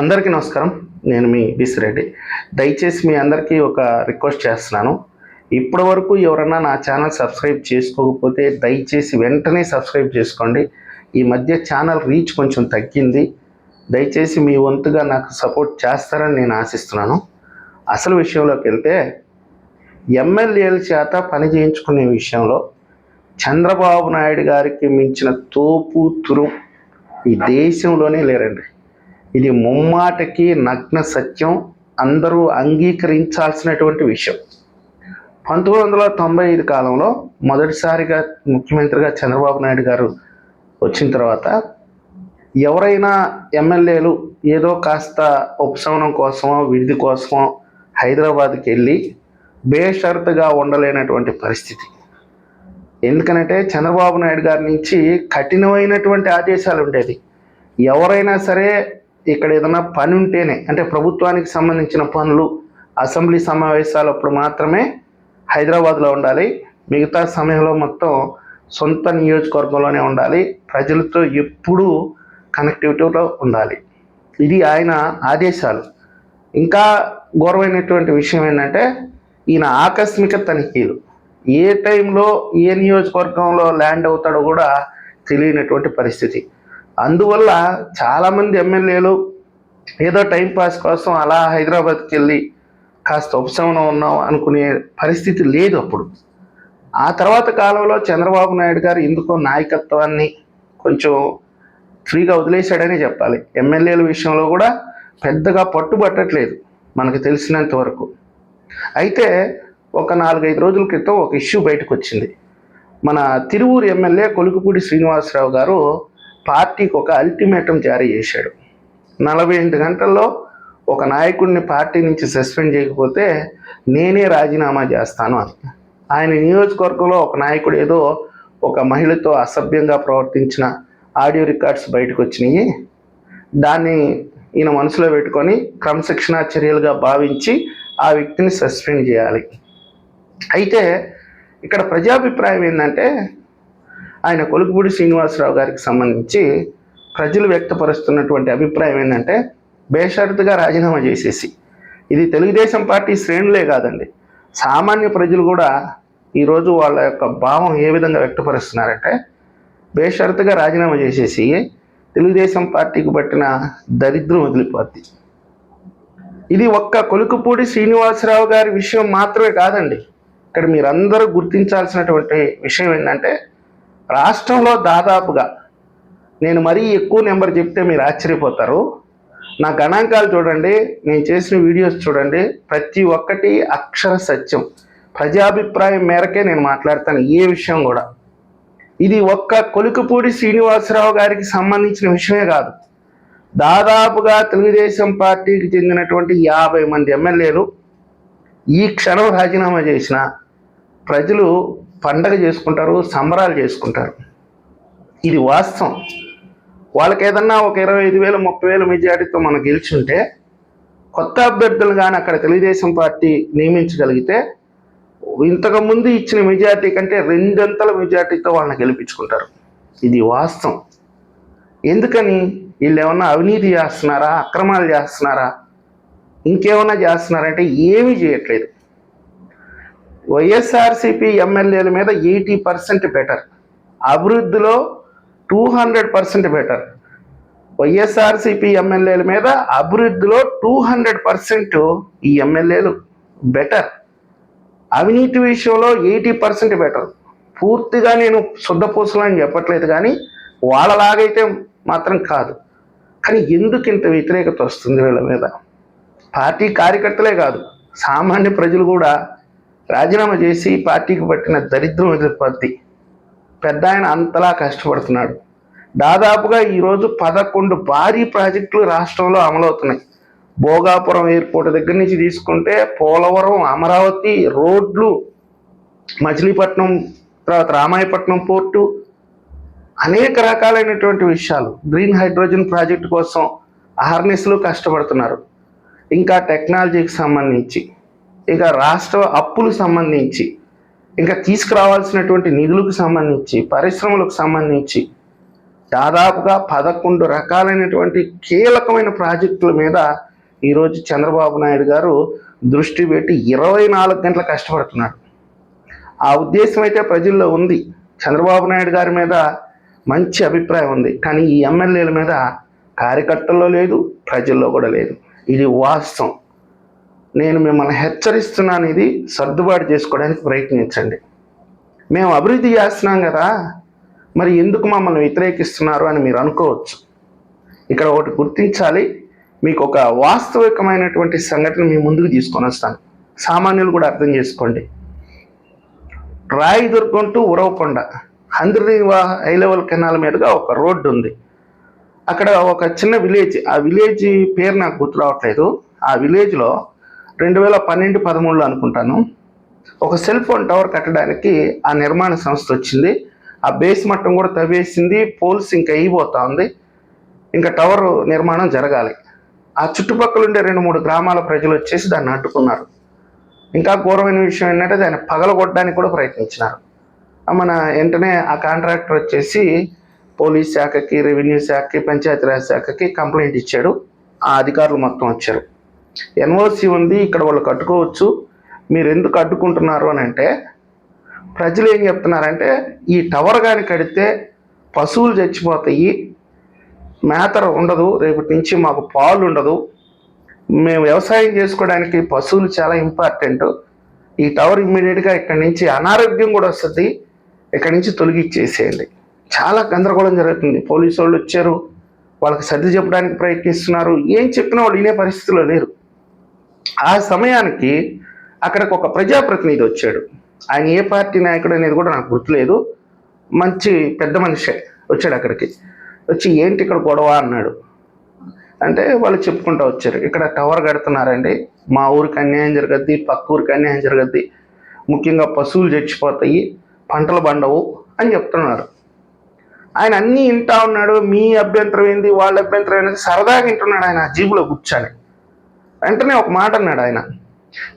అందరికీ నమస్కారం. నేను మీ బిసిరెడ్డి దయచేసి మీ అందరికీ ఒక రిక్వెస్ట్ చేస్తున్నాను. ఇప్పటి వరకు ఎవరన్నా నా ఛానల్ సబ్స్క్రైబ్ చేసుకోకపోతే దయచేసి వెంటనే సబ్స్క్రైబ్ చేసుకోండి. ఈ మధ్య ఛానల్ రీచ్ కొంచెం తగ్గింది. దయచేసి మీ వంతుగా నాకు సపోర్ట్ చేస్తారని నేను ఆశిస్తున్నాను. అసలు విషయంలోకి వెళ్తే ఎమ్మెల్యేల చేత పని చేయించుకునే విషయంలో చంద్రబాబు నాయుడు గారికి మించిన తోపు తురు ఈ దేశంలోనే లేరండి. ఇది ముమ్మాటకి నగ్న సత్యం. అందరూ అంగీకరించాల్సినటువంటి విషయం. పంతొమ్మిది వందల తొంభై ఐదు కాలంలో మొదటిసారిగా ముఖ్యమంత్రిగా చంద్రబాబు నాయుడు గారు వచ్చిన తర్వాత ఎవరైనా ఎమ్మెల్యేలు ఏదో కాస్త ఉపశమనం కోసమో విడిది కోసమో హైదరాబాద్కి వెళ్ళి బేషరతుగా ఉండలేనటువంటి పరిస్థితి. ఎందుకనంటే చంద్రబాబు నాయుడు గారి నుంచి కఠినమైనటువంటి ఆదేశాలు ఉండేది ఎవరైనా సరే ఇక్కడ ఏదైనా పని ఉంటేనే అంటే ప్రభుత్వానికి సంబంధించిన పనులు అసెంబ్లీ సమావేశాలు అప్పుడు మాత్రమే హైదరాబాద్లో ఉండాలి. మిగతా సమయంలో మొత్తం సొంత నియోజకవర్గంలోనే ఉండాలి. ప్రజలతో ఎప్పుడూ కనెక్టివిటీలో ఉండాలి. ఇది ఆయన ఆదేశాలు. ఇంకా ఘోరమైనటువంటి విషయం ఏంటంటే ఈయన ఆకస్మిక తనిఖీలు. ఏ టైంలో ఏ నియోజకవర్గంలో ల్యాండ్ అవుతాడో కూడా తెలియనటువంటి పరిస్థితి. అందువల్ల చాలామంది ఎమ్మెల్యేలు ఏదో టైంపాస్ కోసం అలా హైదరాబాద్కి వెళ్ళి కాస్త ఉపశమనం ఉన్నాం అనుకునే పరిస్థితి లేదు అప్పుడు. ఆ తర్వాత కాలంలో చంద్రబాబు నాయుడు గారు ఎందుకో నాయకత్వాన్ని కొంచెం ఫ్రీగా వదిలేశాడని చెప్పాలి. ఎమ్మెల్యేల విషయంలో కూడా పెద్దగా పట్టుబట్టట్లేదు మనకు తెలిసినంత వరకు. అయితే ఒక నాలుగైదు రోజుల క్రితం ఒక ఇష్యూ బయటకు వచ్చింది మన తిరువూరు ఎమ్మెల్యే కొలుకుపూడి శ్రీనివాసరావు గారు పార్టీకి ఒక అల్టిమేటం జారీ చేశాడు. నలభై ఎనిమిది గంటల్లో ఒక నాయకుడిని పార్టీ నుంచి సస్పెండ్ చేయకపోతే నేనే రాజీనామా చేస్తాను అని ఆయన నియోజకవర్గంలో ఒక నాయకుడు ఏదో ఒక మహిళతో అసభ్యంగా ప్రవర్తించిన ఆడియో రికార్డ్స్ బయటకు వచ్చినాయి దాన్ని ఈయన మనసులో పెట్టుకొని క్రమశిక్షణా చర్యలుగా భావించి ఆ వ్యక్తిని సస్పెండ్ చేయాలి. అయితే ఇక్కడ ప్రజాభిప్రాయం ఏంటంటే ఆయన కొలుకుపూడి శ్రీనివాసరావు గారికి సంబంధించి ప్రజలు వ్యక్తపరుస్తున్నటువంటి అభిప్రాయం ఏంటంటే బేషరతుగా రాజీనామా చేసేసి ఇది తెలుగుదేశం పార్టీ శ్రేణులే కాదండి. సామాన్య ప్రజలు కూడా ఈరోజు వాళ్ళ యొక్క భావం ఏ విధంగా వ్యక్తపరుస్తున్నారంటే బేషరతుగా రాజీనామా చేసేసి తెలుగుదేశం పార్టీకి పట్టిన దరిద్రం వదిలిపోద్ది. ఇది ఒక్క కొలుకుపూడి శ్రీనివాసరావు గారి విషయం మాత్రమే కాదండి. ఇక్కడ మీరందరూ గుర్తించాల్సినటువంటి విషయం ఏంటంటే రాష్ట్రంలో దాదాపుగా నేను మరీ ఎక్కువ నెంబర్ చెప్తే మీరు ఆశ్చర్యపోతారు. నా గణాంకాలు చూడండి నేను చేసిన వీడియోస్ చూడండి ప్రతి ఒక్కటి అక్షర సత్యం. ప్రజాభిప్రాయం మేరకే నేను మాట్లాడతాను ఏ విషయం కూడా. ఇది ఒక్క కొలుకుపూడి శ్రీనివాసరావు గారికి సంబంధించిన విషయమే కాదు. దాదాపుగా తెలుగుదేశం పార్టీకి చెందినటువంటి యాభై మంది ఎమ్మెల్యేలు ఈ క్షణం రాజీనామా చేసిన ప్రజలు పండగ చేసుకుంటారు సంబరాలు చేసుకుంటారు. ఇది వాస్తవం. వాళ్ళకి ఏదన్నా ఒక ఇరవై ఐదు వేలు ముప్పై వేల మెజారిటీతో మనం గెలిచుంటే కొత్త అభ్యర్థులు కానీ అక్కడ తెలుగుదేశం పార్టీ నియమించగలిగితే ఇంతకు ముందు ఇచ్చిన మెజార్టీ కంటే రెండంతల మెజార్టీతో వాళ్ళని గెలిపించుకుంటారు. ఇది వాస్తవం. ఎందుకని? వీళ్ళు ఏమన్నా అవినీతి చేస్తున్నారా? అక్రమాలు చేస్తున్నారా? ఇంకేమన్నా చేస్తున్నారంటే ఏమీ చేయట్లేదు. వైఎస్ఆర్సిపి ఎమ్మెల్యేల మీద ఎయిటీ పర్సెంట్ బెటర్. అభివృద్ధిలో two hundred percent better. YSRCP ఎమ్మెల్యేల మీద అభివృద్ధిలో టూ హండ్రెడ్ పర్సెంట్ ఈ ఎమ్మెల్యేలు బెటర్. అవినీతి విషయంలో ఎయిటీ పర్సెంట్ బెటర్. పూర్తిగా నేను శుద్ధపూసలు అని చెప్పట్లేదు కానీ వాళ్ళలాగైతే మాత్రం కాదు. కానీ ఎందుకు ఇంత వ్యతిరేకత వస్తుంది వీళ్ళ మీద? పార్టీ కార్యకర్తలే కాదు. సామాన్య ప్రజలు కూడా రాజీనామా చేసి పార్టీకి పట్టిన దరిద్రం ఎదుర్పత్తి పెద్ద ఆయన అంతలా కష్టపడుతున్నాడు. దాదాపుగా ఈరోజు పదకొండు భారీ ప్రాజెక్టులు రాష్ట్రంలో అమలవుతున్నాయి. భోగాపురం ఎయిర్పోర్ట్ దగ్గర నుంచి తీసుకుంటే పోలవరం అమరావతి రోడ్లు మచిలీపట్నం తర్వాత రామాయపట్నం పోర్టు అనేక రకాలైనటువంటి విషయాలు. గ్రీన్ హైడ్రోజన్ ప్రాజెక్టు కోసం అహర్నిస్లు కష్టపడుతున్నారు. ఇంకా టెక్నాలజీకి సంబంధించి. ఇక రాష్ట్ర అప్పులకు సంబంధించి ఇంకా తీసుకురావాల్సినటువంటి నిధులకు సంబంధించి పరిశ్రమలకు సంబంధించి దాదాపుగా పదకొండు రకాలైనటువంటి కీలకమైన ప్రాజెక్టుల మీద ఈరోజు చంద్రబాబు నాయుడు గారు దృష్టి పెట్టి ఇరవై నాలుగు గంటలు కష్టపడుతున్నాడు ఆ ఉద్దేశం అయితే ప్రజల్లో ఉంది. చంద్రబాబు నాయుడు గారి మీద మంచి అభిప్రాయం ఉంది. కానీ ఈ ఎమ్మెల్యేల మీద కార్యకర్తల్లో లేదు ప్రజల్లో కూడా లేదు. ఇది వాస్తవం. నేను మిమ్మల్ని హెచ్చరిస్తున్నాను ఇది సర్దుబాటు చేసుకోవడానికి ప్రయత్నించండి. మేము అభివృద్ధి చేస్తున్నాం కదా మరి ఎందుకు మమ్మల్ని వ్యతిరేకిస్తున్నారు అని మీరు అనుకోవచ్చు. ఇక్కడ ఒకటి గుర్తించాలి మీకు ఒక వాస్తవికమైనటువంటి సంఘటన మీ ముందుకు తీసుకొని వస్తాను. సామాన్యులు కూడా అర్థం చేసుకోండి. Rayadurgam to Uravakonda Handri high level canal మీదుగా ఒక రోడ్డు ఉంది. అక్కడ ఒక చిన్న విలేజ్ ఆ విలేజ్ పేరు నాకు గుర్తు రావట్లేదు. ఆ విలేజ్లో రెండు వేల పన్నెండు పదమూడులో అనుకుంటాను. ఒక సెల్ ఫోన్ టవర్ కట్టడానికి ఆ నిర్మాణ సంస్థ వచ్చింది. ఆ బేస్ మట్టం కూడా తవ్వేసింది. పోల్స్ ఇంకా అయిపోతా ఉంది. ఇంకా టవర్ నిర్మాణం జరగాలి. ఆ చుట్టుపక్కల ఉండే రెండు మూడు గ్రామాల ప్రజలు వచ్చేసి దాన్ని అడ్డుకున్నారు ఇంకా ఘోరమైన విషయం ఏంటంటే దాన్ని పగలగొట్టడానికి కూడా ప్రయత్నించినారు. మన వెంటనే ఆ కాంట్రాక్టర్ వచ్చేసి పోలీస్ శాఖకి రెవెన్యూ శాఖకి పంచాయతీరాజ్ శాఖకి కంప్లైంట్ ఇచ్చాడు. ఆ అధికారులు మొత్తం వచ్చారు. ఎన్ఓసి ఉంది ఇక్కడ వాళ్ళు కట్టుకోవచ్చు. మీరు ఎందుకు అడ్డుకుంటున్నారు అని అంటే ప్రజలు ఏం చెప్తున్నారంటే ఈ టవర్ కానీ కడితే పశువులు చచ్చిపోతాయి మేత ఉండదు రేపటి నుంచి మాకు పాలు ఉండదు. మేము వ్యవసాయం చేసుకోవడానికి పశువులు చాలా ఇంపార్టెంట్. ఈ టవర్ ఇమ్మీడియట్గా ఇక్కడి నుంచి అనారోగ్యం కూడా వస్తుంది ఇక్కడి నుంచి తొలగిచ్చేసేయండి చాలా గందరగోళం జరుగుతుంది. పోలీసు వాళ్ళు వచ్చారు వాళ్ళకి సర్ది చెప్పడానికి ప్రయత్నిస్తున్నారు. ఏం చెప్పినా వాళ్ళు వినే పరిస్థితిలో లేరు. ఆ సమయానికి అక్కడికి ఒక ప్రజాప్రతినిధి వచ్చాడు. ఆయన ఏ పార్టీ నాయకుడు అనేది కూడా నాకు గుర్తులేదు. మంచి పెద్ద మనిషే వచ్చాడు అక్కడికి. వచ్చి ఏంటి ఇక్కడ గొడవ అన్నాడు. అంటే వాళ్ళు చెప్పుకుంటూ వచ్చారు. ఇక్కడ టవర్ కడుతున్నారండి. మా ఊరికి అన్యాయం జరగద్ది పక్క ఊరికి అన్యాయం జరగద్ది. ముఖ్యంగా పశువులు చచ్చిపోతాయి పంటలు పండవు అని చెప్తున్నారు. ఆయన అన్నీ వింటా ఉన్నాడు. మీ అభ్యంతరం ఏంది? వాళ్ళ అభ్యంతరం ఏంది? సరదాగా వింటున్నాడు ఆయన ఆ జీబులో కూర్చొని. వెంటనే ఒక మాట అన్నాడు ఆయన.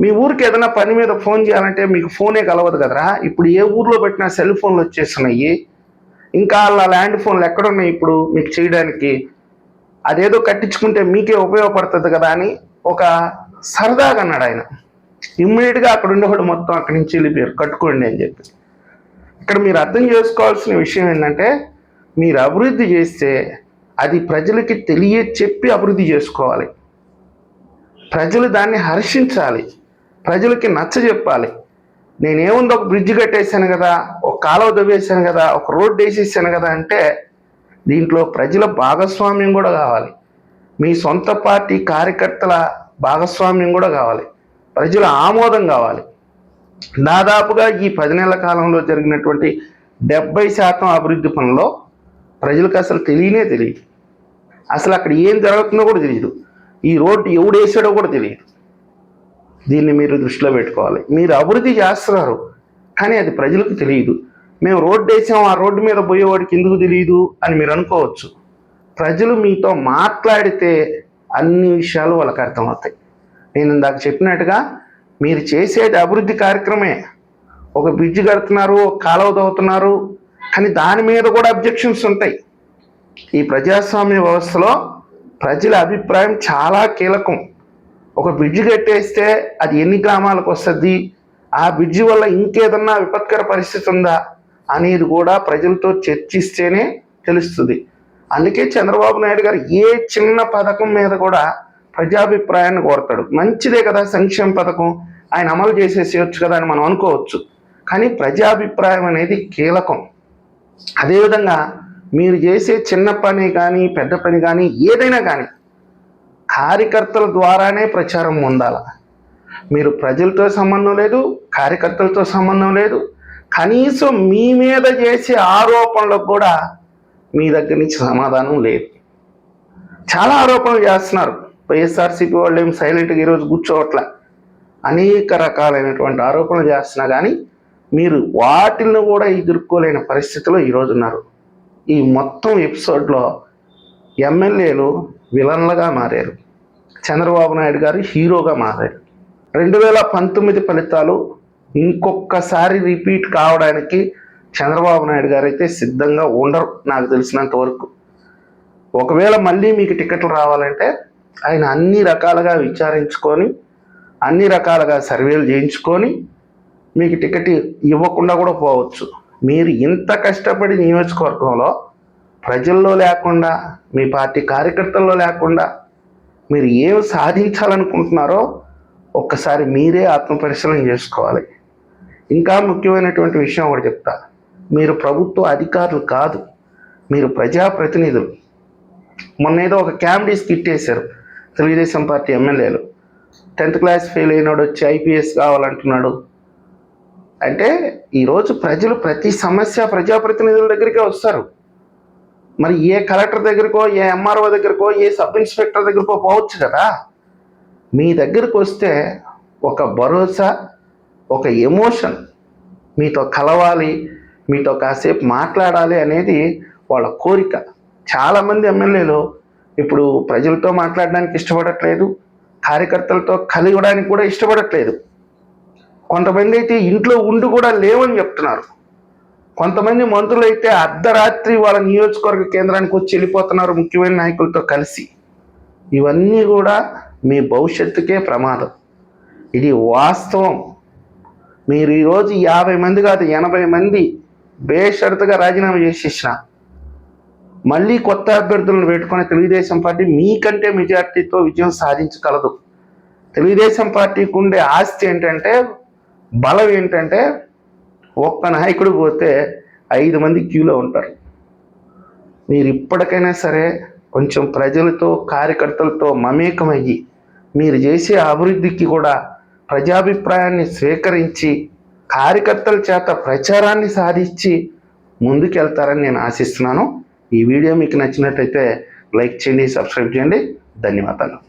మీ ఊరికి ఏదైనా పని మీద ఫోన్ చేయాలంటే మీకు ఫోనే కలవదు కదరా? ఇప్పుడు ఏ ఊర్లో పెట్టినా సెల్ ఫోన్లు వచ్చేస్తున్నాయి. ఇంకా అలా ల్యాండ్ ఫోన్లు ఎక్కడున్నాయి ఇప్పుడు మీకు చేయడానికి? అదేదో కట్టించుకుంటే మీకే ఉపయోగపడుతుంది కదా అని ఒక సరదాగా అన్నాడు ఆయన. ఇమ్మీడియట్గా అక్కడ ఉండేవాడు మొత్తం అక్కడి నుంచి వెళ్ళిపోయారు. కట్టుకోండి అని చెప్పి. ఇక్కడ మీరు అర్థం చేసుకోవాల్సిన విషయం ఏంటంటే మీరు అభివృద్ధి చేస్తే అది ప్రజలకి తెలియ చెప్పి అభివృద్ధి చేసుకోవాలి. ప్రజలు దాన్ని హర్షించాలి. ప్రజలకి నచ్చ చెప్పాలి. నేనేముంది ఒక బ్రిడ్జ్ కట్టేసాను కదా ఒక కాలువ దవ్వేశాను కదా ఒక రోడ్డు వేసేసాను కదా అంటే దీంట్లో ప్రజల భాగస్వామ్యం కూడా కావాలి. మీ సొంత పార్టీ కార్యకర్తల భాగస్వామ్యం కూడా కావాలి. ప్రజల ఆమోదం కావాలి. దాదాపుగా ఈ పది నెలల కాలంలో జరిగినటువంటి డెబ్బై శాతం అభివృద్ధి పనుల్లో ప్రజలకు అసలు తెలియనే తెలియదు. అసలు అక్కడ ఏం జరుగుతుందో కూడా తెలియదు. ఈ రోడ్డు ఎవడు వేసాడో కూడా తెలియదు. దీన్ని మీరు దృష్టిలో పెట్టుకోవాలి. మీరు అభివృద్ధి చేస్తున్నారు కానీ అది ప్రజలకు తెలియదు. మేము రోడ్డు వేసాం ఆ రోడ్డు మీద పోయేవాడికి ఎందుకు తెలియదు అని మీరు అనుకోవచ్చు. ప్రజలు మీతో మాట్లాడితే అన్ని విషయాలు వాళ్ళకి అర్థమవుతాయి. నేను ఇందాక చెప్పినట్టుగా మీరు చేసేది అభివృద్ధి కార్యక్రమే. ఒక బ్రిడ్జ్ కడుతున్నారు ఒక కాలువ తవ్వుతున్నారు కానీ దాని మీద కూడా అబ్జెక్షన్స్ ఉంటాయి. ఈ ప్రజాస్వామ్య వ్యవస్థలో ప్రజల అభిప్రాయం చాలా కీలకం. ఒక బ్రిడ్జ్ కట్టేస్తే అది ఎన్ని గ్రామాలకు వస్తుంది? ఆ బ్రిడ్జి వల్ల ఇంకేదన్నా విపత్కర పరిస్థితి ఉందా? అనేది కూడా ప్రజలతో చర్చిస్తేనే తెలుస్తుంది. అందుకే చంద్రబాబు నాయుడు గారు ఏ చిన్న పథకం మీద కూడా ప్రజాభిప్రాయాన్ని కోరతాడు. మంచిదే కదా సంక్షేమ పథకం. ఆయన అమలు చేసేసేయచ్చు కదా అని మనం అనుకోవచ్చు. కానీ ప్రజాభిప్రాయం అనేది కీలకం. అదేవిధంగా మీరు చేసే చిన్న పని కానీ పెద్ద పని కానీ ఏదైనా కానీ కార్యకర్తల ద్వారానే ప్రచారం పొందాల? మీరు ప్రజలతో సంబంధం లేదు కార్యకర్తలతో సంబంధం లేదు. కనీసం మీ మీద చేసే ఆరోపణలకు కూడా మీ దగ్గర నుంచి సమాధానం లేదు. చాలా ఆరోపణలు చేస్తున్నారు. వైఎస్ఆర్సీపీ వాళ్ళు ఏం సైలెంట్గా ఈరోజు కూర్చోవట్ల. అనేక రకాలైనటువంటి ఆరోపణలు చేస్తున్నా కానీ మీరు వాటిని కూడా ఎదుర్కోలేని పరిస్థితిలో ఈరోజు ఉన్నారు. ఈ మొత్తం ఎపిసోడ్లో ఎమ్మెల్యేలు విలన్లుగా మారారు. చంద్రబాబు నాయుడు గారు హీరోగా మారారు. రెండు వేల పంతొమ్మిది ఫలితాలు ఇంకొకసారి రిపీట్ కావడానికి చంద్రబాబు నాయుడు గారు అయితే సిద్ధంగా ఉండరు నాకు తెలిసినంత వరకు. ఒకవేళ మళ్ళీ మీకు టికెట్లు రావాలంటే ఆయన అన్ని రకాలుగా విచారించుకొని అన్ని రకాలుగా సర్వేలు చేయించుకొని మీకు టికెట్ ఇవ్వకుండా కూడా పోవచ్చు. మీరు ఇంత కష్టపడి నియోజకవర్గంలో ప్రజల్లో లేకుండా మీ పార్టీ కార్యకర్తల్లో లేకుండా మీరు ఏం సాధించాలనుకుంటున్నారో ఒక్కసారి మీరే ఆత్మపరిశీలన చేసుకోవాలి. ఇంకా ముఖ్యమైనటువంటి విషయం ఒకటి చెప్తా. మీరు ప్రభుత్వ అధికారులు కాదు మీరు ప్రజాప్రతినిధులు. మొన్న ఏదో ఒక క్యామ్డీస్ కిట్టేశారు తెలుగుదేశం పార్టీ ఎమ్మెల్యేలు. టెన్త్ క్లాస్ ఫెయిల్ అయినాడు వచ్చి ఐపీఎస్ కావాలంటున్నాడు. అంటే ఈరోజు ప్రజలు ప్రతి సమస్య ప్రజాప్రతినిధుల దగ్గరికే వస్తారు. మరి ఏ కలెక్టర్ దగ్గరకో ఏ ఎంఆర్ఓ దగ్గరకో ఏ సబ్ ఇన్స్పెక్టర్ దగ్గరకో పోవచ్చు కదా. మీ దగ్గరకు వస్తే ఒక భరోసా ఒక ఎమోషన్ మీతో కలవాలి మీతో కాసేపు మాట్లాడాలి అనేది వాళ్ళ కోరిక. చాలామంది ఎమ్మెల్యేలు ఇప్పుడు ప్రజలతో మాట్లాడడానికి ఇష్టపడట్లేదు కార్యకర్తలతో కలిగడానికి కూడా ఇష్టపడట్లేదు. కొంతమంది అయితే ఇంట్లో ఉండి కూడా లేవని చెప్తున్నారు. కొంతమంది మంత్రులు అయితే అర్ధరాత్రి వాళ్ళ నియోజకవర్గ కేంద్రానికి వచ్చి వెళ్ళిపోతున్నారు ముఖ్యమైన నాయకులతో కలిసి. ఇవన్నీ కూడా మీ భవిష్యత్తుకే ప్రమాదం. ఇది వాస్తవం. మీరు ఈరోజు యాభై మంది కాదు ఎనభై మంది బేషరతుగా రాజీనామా చేసేసిన మళ్ళీ కొత్త అభ్యర్థులను పెట్టుకునే తెలుగుదేశం పార్టీ మీకంటే మెజార్టీతో విజయం సాధించగలదు. తెలుగుదేశం పార్టీకి ఉండే ఆస్తి ఏంటంటే బలం ఏంటంటే ఒక్క నాయకుడు పోతే ఐదు మంది క్యూలో ఉంటారు. మీరు ఇప్పటికైనా సరే కొంచెం ప్రజలతో కార్యకర్తలతో మమేకమయ్యి మీరు చేసే అభివృద్ధికి కూడా ప్రజాభిప్రాయాన్ని స్వీకరించి కార్యకర్తల చేత ప్రచారాన్ని సాధించి ముందుకెళ్తారని నేను ఆశిస్తున్నాను. ఈ వీడియో మీకు నచ్చినట్టయితే లైక్ చేయండి సబ్స్క్రైబ్ చేయండి. ధన్యవాదాలు.